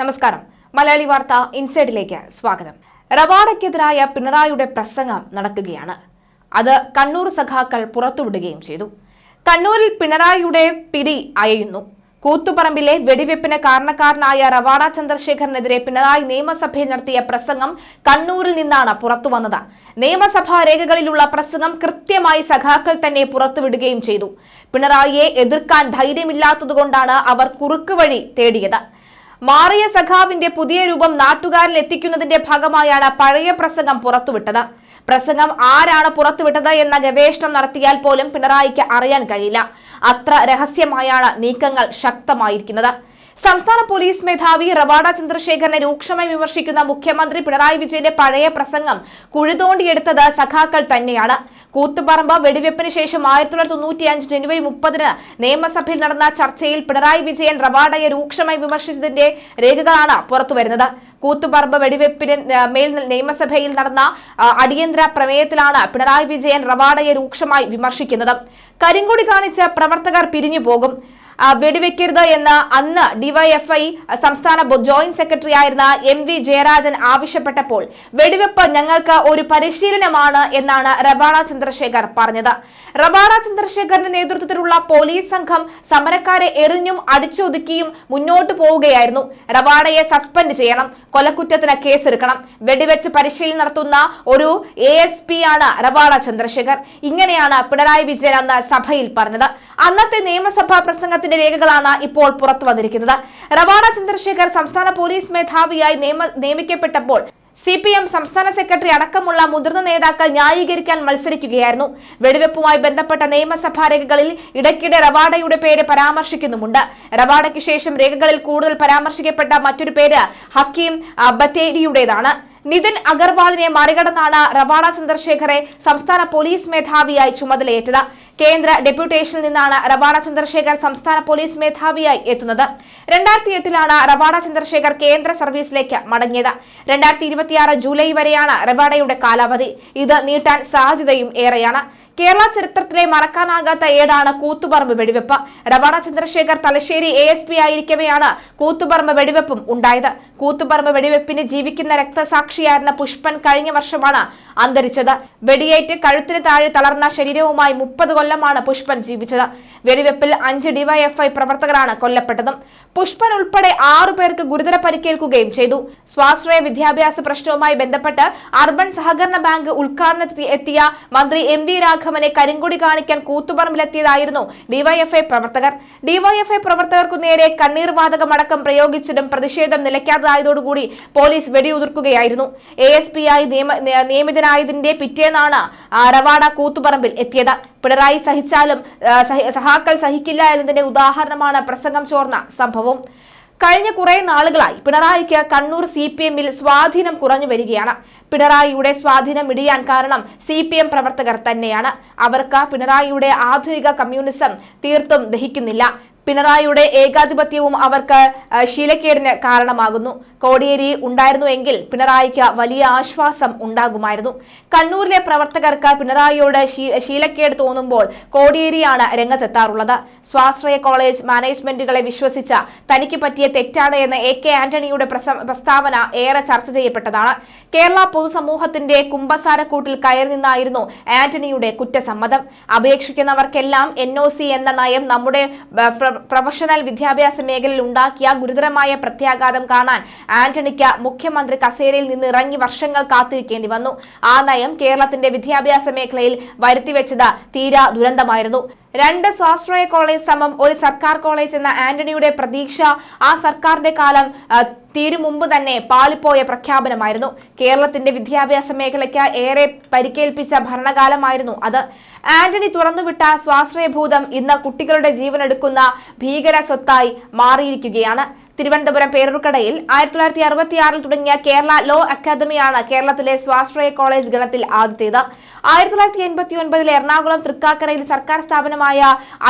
നമസ്കാരം. മലയാളി വാർത്ത ഇൻസൈഡിലേക്ക് സ്വാഗതം. റവാഡയ്ക്കെതിരായ പിണറായിയുടെ പ്രസംഗം നടക്കുകയാണ്. അത് കണ്ണൂർ സഖാക്കൾ പുറത്തുവിടുകയും ചെയ്തു. കണ്ണൂരിൽ പിണറായിയുടെ പിടി അയയുന്നു. കൂത്തുപറമ്പിലെ വെടിവെപ്പിന് കാരണക്കാരനായ റവാഡ ചന്ദ്രശേഖരനെതിരെ പിണറായി നിയമസഭയിൽ നടത്തിയ പ്രസംഗം കണ്ണൂരിൽ നിന്നാണ് പുറത്തുവന്നത്. നിയമസഭാ രേഖകളിലുള്ള പ്രസംഗം കൃത്യമായി സഖാക്കൾ തന്നെ പുറത്തുവിടുകയും ചെയ്തു. പിണറായിയെ എതിർക്കാൻ ധൈര്യമില്ലാത്തതുകൊണ്ടാണ് അവർ കുറുക്കുവഴി തേടിയത്. മാറിയ സഖാവിന്റെ പുതിയ രൂപം നാട്ടുകാരിൽ എത്തിക്കുന്നതിന്റെ ഭാഗമായാണ് പഴയ പ്രസംഗം പുറത്തുവിട്ടത്. പ്രസംഗം ആരാണ് പുറത്തുവിട്ടത് എന്ന ഗവേഷണം നടത്തിയാൽ പോലും പിണറായിക്ക് അറിയാൻ കഴിയില്ല. അത്ര രഹസ്യമായാണ് നീക്കങ്ങൾ ശക്തമായിരിക്കുന്നത്. സംസ്ഥാന പോലീസ് മേധാവി റവാഡ ചന്ദ്രശേഖരനെ രൂക്ഷമായി വിമർശിക്കുന്ന മുഖ്യമന്ത്രി പിണറായി വിജയന്റെ പഴയ പ്രസംഗം കുഴിതോണ്ടിയെടുത്തത് സഖാക്കൾ തന്നെയാണ്. കൂത്തുപറമ്പ് വെടിവെപ്പിന് ശേഷം ആയിരത്തി തൊള്ളായിരത്തി തൊണ്ണൂറ്റി അഞ്ച് ജനുവരി മുപ്പതിന് നിയമസഭയിൽ നടന്ന ചർച്ചയിൽ പിണറായി വിജയൻ റവാഡയെ രൂക്ഷമായി വിമർശിച്ചതിന്റെ രേഖകളാണ് പുറത്തുവരുന്നത്. കൂത്തുപറമ്പ് വെടിവെപ്പിന് മേൽ നിയമസഭയിൽ നടന്ന അടിയന്തര പ്രമേയത്തിലാണ് പിണറായി വിജയൻ റവാഡയെ രൂക്ഷമായി വിമർശിക്കുന്നത്. കരിങ്കൊടി കാണിച്ച് പ്രവർത്തകർ പിരിഞ്ഞു പോകും വെടിവെക്കരുത് എന്ന് അന്ന് ഡിവൈഎഫ്ഐ സംസ്ഥാന ജോയിന്റ് സെക്രട്ടറി ആയിരുന്ന എം വി ജയരാജൻ ആവശ്യപ്പെട്ടപ്പോൾ വെടിവെപ്പ് ഞങ്ങൾക്ക് ഒരു പരിശീലനമാണ് എന്നാണ് റബാണ ചന്ദ്രശേഖർ പറഞ്ഞത്. റബാണ ചന്ദ്രശേഖറിന്റെ നേതൃത്വത്തിലുള്ള പോലീസ് സംഘം സമരക്കാരെ എറിഞ്ഞും അടിച്ചൊതുക്കിയും മുന്നോട്ട് പോവുകയായിരുന്നു. റബാണയെ സസ്പെൻഡ് ചെയ്യണം കൊലക്കുറ്റത്തിന് കേസെടുക്കണം വെടിവെച്ച് പരിശീലനം നടത്തുന്ന ഒരു എ എസ് പി ആണ് റബാണ ചന്ദ്രശേഖർ. ഇങ്ങനെയാണ് പിണറായി വിജയൻ അന്ന് സഭയിൽ പറഞ്ഞത്. അന്നത്തെ നിയമസഭാ പ്രസംഗത്തിന്റെ രേഖകളാണ് ഇപ്പോൾ പുറത്തു വന്നിരിക്കുന്നത്. റവാണ ചന്ദ്രശേഖർ സംസ്ഥാന പോലീസ് മേധാവിയായി നിയമ നിയമിക്കപ്പെട്ടപ്പോൾ സി പി എം സംസ്ഥാന സെക്രട്ടറി അടക്കമുള്ള മുതിർന്ന നേതാക്കൾ ന്യായീകരിക്കാൻ മത്സരിക്കുകയായിരുന്നു. വെടിവെപ്പുമായി ബന്ധപ്പെട്ട നിയമസഭാ രേഖകളിൽ ഇടയ്ക്കിടെ റവാഡയുടെ പേര് പരാമർശിക്കുന്നുമുണ്ട്. റവാഡയ്ക്ക് ശേഷം രേഖകളിൽ കൂടുതൽ പരാമർശിക്കപ്പെട്ട മറ്റൊരു പേര് ഹക്കീം ബത്തേരിയുടേതാണ്. നിതിൻ അഗർവാളിനെ മറികടന്നാണ് റവാഡ ചന്ദ്രശേഖറെ സംസ്ഥാന പോലീസ് മേധാവിയായി ചുമതലയേറ്റത്. കേന്ദ്ര ഡെപ്യൂട്ടേഷനിൽ നിന്നാണ് റവാണ ചന്ദ്രശേഖർ സംസ്ഥാന പോലീസ് മേധാവിയായി എത്തുന്നത്. രണ്ടായിരത്തി എട്ടിലാണ് റവാണ ചന്ദ്രശേഖർ കേന്ദ്ര സർവീസിലേക്ക് മടങ്ങിയത്. രണ്ടായിരത്തി ഇരുപത്തിയാറ് ജൂലൈ വരെയാണ് റവാഡയുടെ കാലാവധി. ഇത് നീട്ടാൻ സാധ്യതയും ഏറെയാണ്. കേരള ചരിത്രത്തിലെ മറക്കാനാകാത്ത ഏടാണ് കൂത്തുപറമ്പ് വെടിവെപ്പ്. Rawada Chandrasekhar Thalassery A S P ആയിരിക്കവെയാണ് Koothuparamba വെടിവെപ്പും ഉണ്ടായത്. കൂത്തുപറമ്പ് വെടിവെപ്പിന് ജീവിക്കുന്ന രക്തസാക്ഷിയായിരുന്ന പുഷ്പൻ കഴിഞ്ഞ വർഷമാണ് അന്തരിച്ചത്. വെടിയേറ്റ് കഴുത്തിന് താഴെ തളർന്ന ശരീരവുമായി മുപ്പത് കൊല്ലമാണ് പുഷ്പൻ ജീവിച്ചത്. വെടിവെപ്പിൽ അഞ്ച് ഡിവൈഎഫ്ഐ പ്രവർത്തകരാണ് കൊല്ലപ്പെട്ടതും. പുഷ്പൻ ഉൾപ്പെടെ ആറു പേർക്ക് ഗുരുതര പരിക്കേൽക്കുകയും ചെയ്തു. സ്വാശ്രയ വിദ്യാഭ്യാസ പ്രശ്നവുമായി ബന്ധപ്പെട്ട് അർബൻ സഹകരണ ബാങ്ക് ഉദ്ഘാടനത്തിൽ എത്തിയ മന്ത്രി എം വി രാഘവനെ കരിങ്കൊടി കാണിക്കാൻ കൂത്തുപറമ്പിലെത്തിയതായിരുന്നു ഡിവൈഎഫ്ഐ പ്രവർത്തകർ. ഡിവൈഎഫ്ഐ പ്രവർത്തകർക്കു നേരെ കണ്ണീർ വാതകമടക്കം പ്രയോഗിച്ചിട്ടും പ്രതിഷേധം നിലയ്ക്കാത്തതായതോടുകൂടി പോലീസ് വെടിയുതിർക്കുകയായിരുന്നു. എ എസ് പി ആയി നിയമിതനായതിന്റെ പിറ്റേന്നാണ് റവാഡ കൂത്തുപറമ്പിൽ എത്തിയത്. പിണറായി സഹിച്ചാലും സഹാക്കൾ സഹിക്കില്ല എന്നതിന്റെ ഉദാഹരണമാണ് പ്രസംഗം ചോർന്ന സംഭവം. കഴിഞ്ഞ കുറെ നാളുകളായി പിണറായിക്ക് കണ്ണൂർ സി പി എമ്മിൽ സ്വാധീനം കുറഞ്ഞു വരികയാണ്. പിണറായിയുടെ സ്വാധീനം ഇടിയാൻ കാരണം സി പി എം പ്രവർത്തകർ തന്നെയാണ്. അവർക്ക് പിണറായിയുടെ ആധുനിക കമ്മ്യൂണിസം തീർത്തും ദഹിക്കുന്നില്ല. പിണറായിയുടെ ഏകാധിപത്യവും അവർക്ക് ശീലക്കേടിന് കാരണമാകുന്നു. കോടിയേരി ഉണ്ടായിരുന്നുവെങ്കിൽ പിണറായിക്ക് വലിയ ആശ്വാസം ഉണ്ടാകുമായിരുന്നു. കണ്ണൂരിലെ പ്രവർത്തകർക്ക് പിണറായിയോട് ശീലക്കേട് തോന്നുമ്പോൾ കോടിയേരിയാണ് രംഗത്തെത്താറുള്ളത്. സ്വാശ്രയ കോളേജ് മാനേജ്മെന്റുകളെ വിശ്വസിച്ച തനിക്ക് പറ്റിയ തെറ്റാണ് എന്ന എ കെ ആന്റണിയുടെ പ്രസ്താവന ഏറെ ചർച്ച ചെയ്യപ്പെട്ടതാണ്. കേരള പൊതുസമൂഹത്തിന്റെ കുംഭസാരക്കൂട്ടിൽ കയറി നിന്നായിരുന്നു ആന്റണിയുടെ കുറ്റസമ്മതം. അപേക്ഷിക്കുന്നവർക്കെല്ലാം എൻ എന്ന നയം നമ്മുടെ പ്രൊഫഷണൽ വിദ്യാഭ്യാസ മേഖലയിൽ ഉണ്ടാക്കിയ ഗുരുതരമായ പ്രത്യാഘാതം കാണാൻ ആന്റണിക്ക് മുഖ്യമന്ത്രി കസേരയിൽ നിന്ന് ഇറങ്ങി വർഷങ്ങൾ കാത്തിരിക്കേണ്ടി വന്നു. ആ നയം കേരളത്തിന്റെ വിദ്യാഭ്യാസ മേഖലയിൽ വരുത്തിവെച്ചത് തീരാ ദുരന്തമായിരുന്നു. രണ്ട് സ്വാശ്രയ കോളേജ് സമം ഒരു സർക്കാർ കോളേജ് എന്ന ആന്റണിയുടെ പ്രതീക്ഷ ആ സർക്കാരിന്റെ കാലം തീരു മുമ്പ് തന്നെ പാളിപ്പോയ പ്രഖ്യാപനമായിരുന്നു. കേരളത്തിന്റെ വിദ്യാഭ്യാസ മേഖലയ്ക്ക് ഏറെ പരിക്കേൽപ്പിച്ച ഭരണകാലമായിരുന്നു അത്. ആന്റണി തുറന്നുവിട്ട സ്വാശ്രയഭൂതം ഇന്ന് കുട്ടികളുടെ ജീവനെടുക്കുന്ന ഭീകര സ്വത്തായി മാറിയിരിക്കുകയാണ്. തിരുവനന്തപുരം പേരൂർക്കടയിൽ ആയിരത്തി തൊള്ളായിരത്തി അറുപത്തിയാറിൽ തുടങ്ങിയ കേരള ലോ അക്കാദമിയാണ് കേരളത്തിലെ സ്വാശ്രയ കോളേജ് ഗണത്തിൽ ആദ്യത്തേത്. ആയിരത്തി തൊള്ളായിരത്തി എൺപത്തി ഒൻപതിൽ എറണാകുളം തൃക്കാക്കരയിൽ സർക്കാർ സ്ഥാപനമായ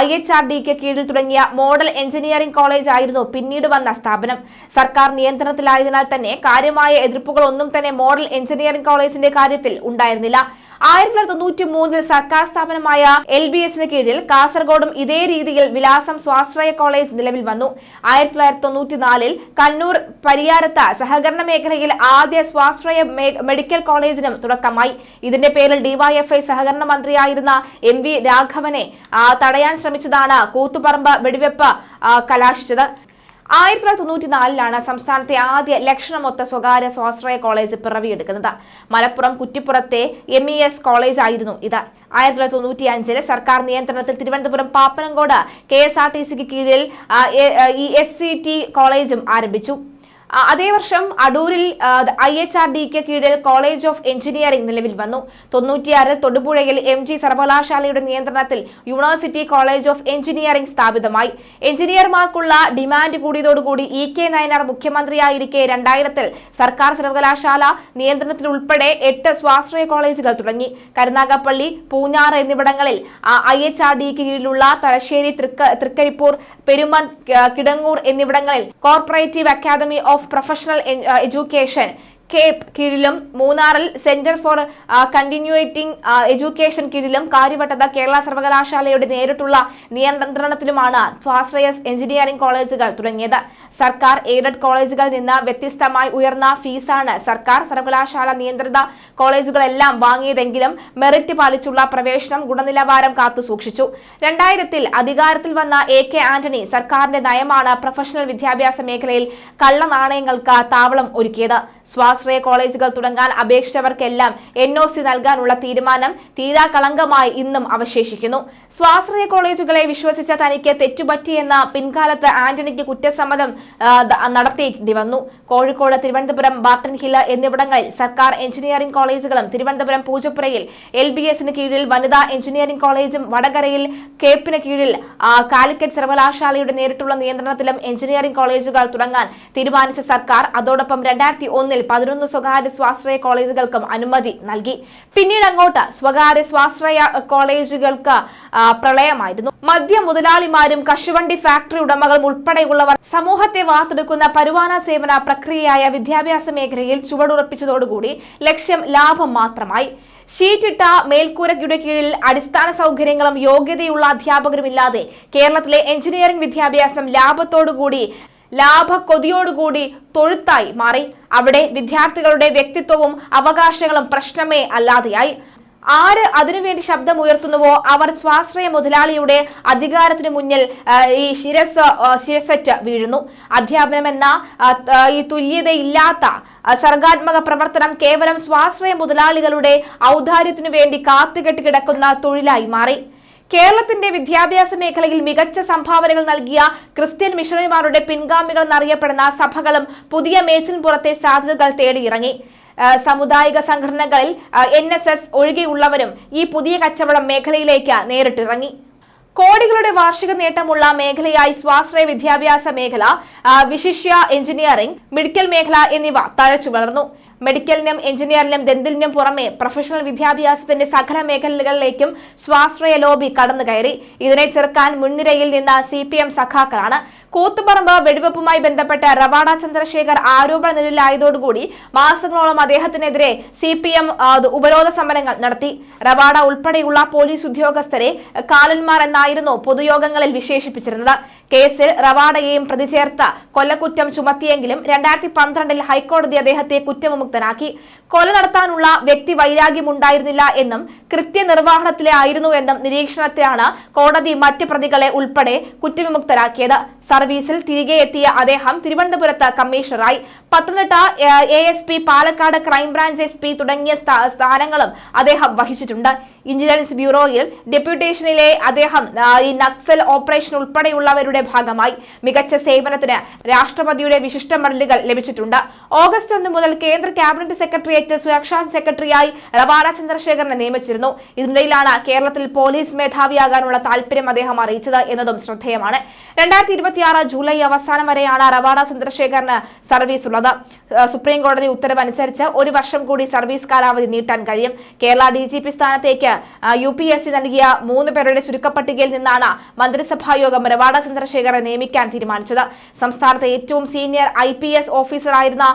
ഐ എച്ച് ആർ ഡിക്ക് കീഴിൽ തുടങ്ങിയ മോഡൽ എഞ്ചിനീയറിംഗ് കോളേജ് ആയിരുന്നു പിന്നീട് വന്ന സ്ഥാപനം. സർക്കാർ നിയന്ത്രണത്തിലായതിനാൽ തന്നെ കാര്യമായ എതിർപ്പുകളൊന്നും തന്നെ മോഡൽ എഞ്ചിനീയറിംഗ് കോളേജിന്റെ കാര്യത്തിൽ ഉണ്ടായിരുന്നില്ല. ആയിരത്തി തൊള്ളായിരത്തി തൊണ്ണൂറ്റി മൂന്നിൽ സർക്കാർ സ്ഥാപനമായ എൽ ബി എസിന് കീഴിൽ കാസർഗോഡും ഇതേ രീതിയിൽ വിലാസം സ്വാശ്രയ കോളേജ് നിലവിൽ വന്നു. ആയിരത്തി തൊള്ളായിരത്തി തൊണ്ണൂറ്റിനാലിൽ കണ്ണൂർ പരിയാരത്ത് സഹകരണ മേഖലയിൽ ആദ്യ സ്വാശ്രയ മെഡിക്കൽ കോളേജിനും തുടക്കമായി. ഇതിന്റെ പേരിൽ ഡിവൈഎഫ്ഐ സഹകരണ മന്ത്രിയായിരുന്ന എം വി രാഘവനെ തടയാൻ ശ്രമിച്ചതാണ് കൂത്തുപറമ്പ് വെടിവെപ്പ് കലാശിച്ചത്. ആയിരത്തി തൊള്ളായിരത്തി തൊണ്ണൂറ്റി നാലിലാണ് സംസ്ഥാനത്തെ ആദ്യ ലക്ഷണമൊത്ത സ്വകാര്യ സ്വാശ്രയ കോളേജ് പിറവിയെടുക്കുന്നത്. മലപ്പുറം കുറ്റിപ്പുറത്തെ എം ഇ എസ് കോളേജ് ആയിരുന്നു ഇത്. ആയിരത്തി തൊള്ളായിരത്തി തൊണ്ണൂറ്റി അഞ്ചിൽ സർക്കാർ നിയന്ത്രണത്തിൽ Thiruvananthapuram Pappanamcode K S R T സിക്ക് കീഴിൽ ഈ എസ് സി ടി കോളേജും ആരംഭിച്ചു. അതേ വർഷം അടൂരിൽ ഐ എച്ച് ആർ ഡിക്ക് കീഴിൽ കോളേജ് ഓഫ് എഞ്ചിനീയറിംഗ് നിലവിൽ വന്നു. തൊണ്ണൂറ്റിയാറിൽ തൊടുപുഴയിൽ എം ജി സർവകലാശാലയുടെ നിയന്ത്രണത്തിൽ യൂണിവേഴ്സിറ്റി കോളേജ് ഓഫ് എഞ്ചിനീയറിംഗ് സ്ഥാപിതമായി. എഞ്ചിനീയർമാർക്കുള്ള ഡിമാൻഡ് കൂടിയതോടുകൂടി ഇ കെ നയനാർ മുഖ്യമന്ത്രിയായിരിക്കെ രണ്ടായിരത്തിൽ സർക്കാർ സർവകലാശാല നിയന്ത്രണത്തിൽ ഉൾപ്പെടെ എട്ട് സ്വാശ്രയ കോളേജുകൾ തുടങ്ങി. കരുനാഗപ്പള്ളി പൂഞ്ഞാർ എന്നിവിടങ്ങളിൽ ഐ എച്ച് ആർ ഡിക്ക് കീഴിലുള്ള തലശ്ശേരി തൃക്ക തൃക്കരിപ്പൂർ പെരുമൺ കിടങ്ങൂർ എന്നിവിടങ്ങളിൽ കോർപ്പറേറ്റീവ് അക്കാദമി ഓഫ് പ്രൊഫഷണൽ എ- ആ, എഡ്യൂക്കേഷൻ കേപ്പ് കീഴിലും മൂന്നാറിൽ സെന്റർ ഫോർ കണ്ടിന്യൂറ്റിംഗ് എഡ്യൂക്കേഷൻ കീഴിലും കാര്യവട്ടത കേരള സർവകലാശാലയുടെ നേരിട്ടുള്ള നിയന്ത്രണത്തിലുമാണ് സ്വാശ്രയസ് എഞ്ചിനീയറിംഗ് കോളേജുകൾ തുടങ്ങിയത്. സർക്കാർ എയ്ഡഡ് കോളേജുകളിൽ നിന്ന് വ്യത്യസ്തമായി ഉയർന്ന ഫീസാണ് സർക്കാർ സർവകലാശാല നിയന്ത്രിത കോളേജുകളെല്ലാം വാങ്ങിയതെങ്കിലും മെറിറ്റ് പാലിച്ചുള്ള പ്രവേശനം ഗുണനിലവാരം കാത്തു സൂക്ഷിച്ചു. രണ്ടായിരത്തിൽ അധികാരത്തിൽ വന്ന എ കെ ആന്റണി സർക്കാരിന്റെ നയമാണ് പ്രൊഫഷണൽ വിദ്യാഭ്യാസ മേഖലയിൽ കള്ളനാണയങ്ങൾക്ക് താവളം ഒരുക്കിയത്. സ്വാശ്രയ കോളേജുകൾ തുടങ്ങാൻ അപേക്ഷിച്ചവർക്കെല്ലാം എൻ ഒ സി നൽകാനുള്ള തീരുമാനം തീരാ കളങ്കമായി ഇന്നും അവശേഷിക്കുന്നു. സ്വാശ്രയ കോളേജുകളെ വിശ്വസിച്ച തനിക്ക് തെറ്റുപറ്റിയെന്ന പിൻകാലത്ത് ആന്റണിക്ക് കുറ്റസമ്മതം നടത്തേണ്ടി വന്നു. കോഴിക്കോട് തിരുവനന്തപുരം ബാർട്ടൺ ഹില്ല് എന്നിവിടങ്ങളിൽ സർക്കാർ എഞ്ചിനീയറിംഗ് കോളേജുകളും തിരുവനന്തപുരം പൂജപ്പുരയിൽ എൽ ബി എസിന് കീഴിൽ വനിതാ എഞ്ചിനീയറിംഗ് കോളേജും വടകരയിൽ കേപ്പിന് കീഴിൽ കാലിക്കറ്റ് സർവകലാശാലയുടെ നേരിട്ടുള്ള നിയന്ത്രണത്തിലും എഞ്ചിനീയറിംഗ് കോളേജുകൾ തുടങ്ങാൻ തീരുമാനിച്ച സർക്കാർ അതോടൊപ്പം രണ്ടായിരത്തി ഒന്നിൽ പതിനൊന്ന് സ്വകാര്യ സ്വാശ്രയ കോളേജുകൾക്കും അനുമതി നൽകി. പിന്നീട് അങ്ങോട്ട് സ്വകാര്യ സ്വാശ്രയ കോളേജുകൾക്ക് പ്രളയമായിരുന്നു. മദ്യ മുതലാളിമാരും കശുവണ്ടി ഫാക്ടറി ഉടമകളും ഉൾപ്പെടെയുള്ളവർ സമൂഹത്തെ വാർത്തെടുക്കുന്ന പരുവാന സേവന പ്രക്രിയയായ വിദ്യാഭ്യാസ മേഖലയിൽ ചുവടുറപ്പിച്ചതോടുകൂടി ലക്ഷ്യം ലാഭം മാത്രമായി. ഷീറ്റിട്ട മേൽക്കൂരയുടെ കീഴിൽ അടിസ്ഥാന സൗകര്യങ്ങളും യോഗ്യതയുള്ള അധ്യാപകരും ഇല്ലാതെ കേരളത്തിലെ എഞ്ചിനീയറിംഗ് വിദ്യാഭ്യാസം ലാഭത്തോടുകൂടി ലാഭക്കൊതിയോടുകൂടി തൊഴുത്തായി മാറി. അവിടെ വിദ്യാർത്ഥികളുടെ വ്യക്തിത്വവും അവകാശങ്ങളും പ്രശ്നമേ അല്ലാതെയായി. ആര് അതിനുവേണ്ടി ശബ്ദമുയർത്തുന്നുവോ അവർ സ്വാശ്രയ മുതലാളിയുടെ അധികാരത്തിന് മുന്നിൽ ഈ ശിരസ് ശിരസറ്റ് വീഴുന്നു. അധ്യാപനം എന്ന ഈ തുല്യതയില്ലാത്ത സർഗാത്മക പ്രവർത്തനം കേവലം സ്വാശ്രയ മുതലാളികളുടെ ഔദാര്യത്തിനു വേണ്ടി കാത്തുകെട്ടി കിടക്കുന്ന തൊഴിലായി മാറി. കേരളത്തിന്റെ വിദ്യാഭ്യാസ മേഖലയിൽ മികച്ച സംഭാവനകൾ നൽകിയ ക്രിസ്ത്യൻ മിഷണറിമാരുടെ പിൻഗാമികൾ എന്നറിയപ്പെടുന്ന സഭകളും പുതിയ മേച്ചിൻപുറത്തെ സാധ്യതകൾ തേടിയിറങ്ങി. സമുദായിക സംഘടനകളിൽ എൻ എസ് എസ് ഒഴികെയുള്ളവരും ഈ പുതിയ കച്ചവടം മേഖലയിലേക്ക് നേരിട്ടിറങ്ങി. കോടികളുടെ വാർഷിക നേട്ടമുള്ള മേഖലയായി സ്വാശ്രയ വിദ്യാഭ്യാസ മേഖല വിശിഷ്യ എഞ്ചിനീയറിംഗ് മെഡിക്കൽ മേഖല എന്നിവ തഴച്ചു വളർന്നു. മെഡിക്കലിനും എഞ്ചിനീയറിനും ദന്തിലിനും പുറമെ പ്രൊഫഷണൽ വിദ്യാഭ്യാസത്തിന്റെ സകല മേഖലകളിലേക്കും സ്വാശ്രയ ലോബി കടന്നു കയറി. ഇതിനെ ചെറുക്കാൻ മുൻനിരയിൽ നിന്ന സി പി എം സഖാക്കളാണ്. കൂത്തുപറമ്പ് വെടിവെപ്പുമായി ബന്ധപ്പെട്ട് റവാഡ ചന്ദ്രശേഖർ ആരോപണ നിഴലിലായതോടുകൂടി മാസങ്ങളോളം അദ്ദേഹത്തിനെതിരെ സി പി എം ഉപരോധ സമരങ്ങൾ നടത്തി. റവാഡ ഉൾപ്പെടെയുള്ള പോലീസ് ഉദ്യോഗസ്ഥരെ കാലന്മാർ എന്നായിരുന്നു പൊതുയോഗങ്ങളിൽ വിശേഷിപ്പിച്ചിരുന്നത്. കേസിൽ റവാഡയെയും പ്രതി ചേർത്ത് കൊല്ലക്കുറ്റം ചുമത്തിയെങ്കിലും രണ്ടായിരത്തി പന്ത്രണ്ടിൽ ഹൈക്കോടതി അദ്ദേഹത്തെ കുറ്റവിമുക്തനാക്കി. കൊല നടത്താനുള്ള വ്യക്തി വൈരാഗ്യമുണ്ടായിരുന്നില്ല എന്നും കൃത്യനിർവഹണത്തിലെ ആയിരുന്നു എന്നും നിരീക്ഷണത്തിലാണ് കോടതി മറ്റ് പ്രതികളെ ഉൾപ്പെടെ കുറ്റവിമുക്തരാക്കിയത്. സർവീസിൽ തിരികെ എത്തിയ അദ്ദേഹം തിരുവനന്തപുരത്ത് കമ്മീഷണറായി. Pathanamthitta A S P Palakkad crime branch S P തുടങ്ങിയ സ്ഥാനങ്ങളും അദ്ദേഹം വഹിച്ചിട്ടുണ്ട്. ഇന്റലിജൻസ് ബ്യൂറോയിൽ ഡെപ്യൂട്ടേഷനിലെ അദ്ദേഹം ഈ നക്സൽ ഓപ്പറേഷൻ ഉൾപ്പെടെയുള്ളവരുടെ ഭാഗമായി മികച്ച സേവനത്തിന് രാഷ്ട്രപതിയുടെ വിശിഷ്ട മെഡലുകൾ ലഭിച്ചിട്ടുണ്ട്. ഓഗസ്റ്റ് ഒന്ന് മുതൽ കേന്ദ്ര ക്യാബിനറ്റ് സെക്രട്ടേറിയറ്റ് സുരക്ഷാ സെക്രട്ടറിയായി റവാന ചന്ദ്രശേഖരനെ നിയമിച്ചിരുന്നു. ഇതിനിടയിലാണ് കേരളത്തിൽ പോലീസ് മേധാവിയാകാനുള്ള താല്പര്യം അദ്ദേഹം അറിയിച്ചത് എന്നതും ശ്രദ്ധേയമാണ്. രണ്ടായിരത്തി ഇരുപത്തിയാറ് ജൂലൈ അവസാനം വരെയാണ് റവാന ചന്ദ്രശേഖരന് സർവീസ് ഉള്ളത്. സുപ്രീം കോടതി ഉത്തരവ് അനുസരിച്ച് ഒരു വർഷം കൂടി സർവീസ് കാലാവധി നീട്ടാൻ കഴിയും. കേരള ഡി സ്ഥാനത്തേക്ക് യു പി എസ് സി നൽകിയ മൂന്ന് പേരുടെ ചുരുക്കപ്പട്ടികയിൽ നിന്നാണ് മന്ത്രിസഭായോഗം റവാഡ ചന്ദ്രശേഖറെ നിയമിക്കാൻ തീരുമാനിച്ചത്. സംസ്ഥാനത്തെ ഏറ്റവും സീനിയർ ഐ പി എസ് ഓഫീസറായിരുന്ന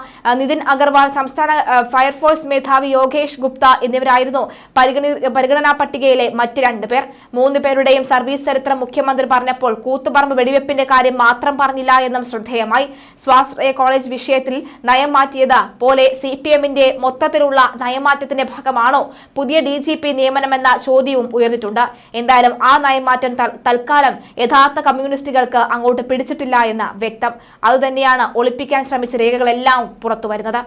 നിതിൻ അഗർവാൾ സംസ്ഥാന ഫയർഫോഴ്സ് മേധാവി യോഗേഷ് ഗുപ്ത എന്നിവരായിരുന്നു പരിഗണി പരിഗണനാ പട്ടികയിലെ മറ്റ് രണ്ട് പേർ. മൂന്ന് പേരുടെയും സർവീസ് ചരിത്രം മുഖ്യമന്ത്രി പറഞ്ഞപ്പോൾ കൂത്തുപറമ്പ് വെടിവെപ്പിന്റെ കാര്യം മാത്രം പറഞ്ഞില്ല എന്നും ശ്രദ്ധേയമായി. സ്വാശ്രയ കോളേജ് വിഷയത്തിൽ നയം മാറ്റിയത് പോലെ സി പി എമ്മിന്റെ മൊത്തത്തിലുള്ള നയമാറ്റത്തിന്റെ ഭാഗമാണോ? പുതിയ ഡി ജി പി നിയമനമെന്ന ചോദ്യവും ഉയർന്നിട്ടുണ്ട്. എന്തായാലും ആ നയമാറ്റം തൽ- തൽക്കാലം യഥാർത്ഥ കമ്മ്യൂണിസ്റ്റുകൾക്ക് അങ്ങോട്ട് പിടിച്ചിട്ടില്ല എന്ന് വ്യക്തം. അതുതന്നെയാണ് ഒളിപ്പിക്കാൻ ശ്രമിച്ച രേഖകളെല്ലാം പുറത്തുവരുന്നത്.